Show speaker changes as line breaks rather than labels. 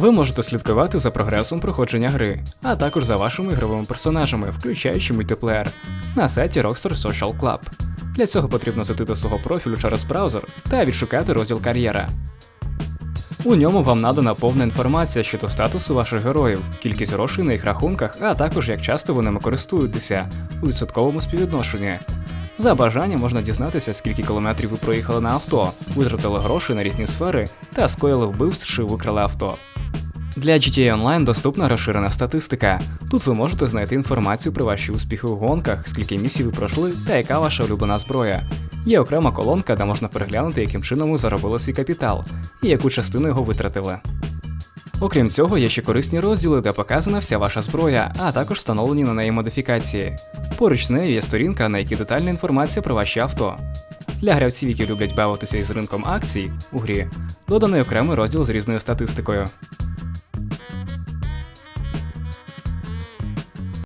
Ви можете слідкувати за прогресом проходження гри, а також за вашими ігровими персонажами, включаючи мультиплеєр, на сайті Rockstar Social Club. Для цього потрібно зайти до свого профілю через браузер та відшукати розділ кар'єра. У ньому вам надана повна інформація щодо статусу ваших героїв, кількість грошей на їх рахунках, а також як часто ви ними користуєтеся у відсотковому співвідношенні. За бажанням можна дізнатися, скільки кілометрів ви проїхали на авто, витратили гроші на різні сфери та скоїли вбивств чи викрали авто. Для GTA Online доступна розширена статистика. Тут ви можете знайти інформацію про ваші успіхи у гонках, скільки місій ви пройшли та яка ваша улюблена зброя. Є окрема колонка, де можна переглянути, яким чином ви заробили свій капітал і яку частину його витратили. Окрім цього, є ще корисні розділи, де показана вся ваша зброя, а також встановлені на неї модифікації. Поруч з нею є сторінка, на якій детальна інформація про ваші авто. Для гравців, які люблять бавитися із ринком акцій у грі, доданий окремий розділ з різною статистикою.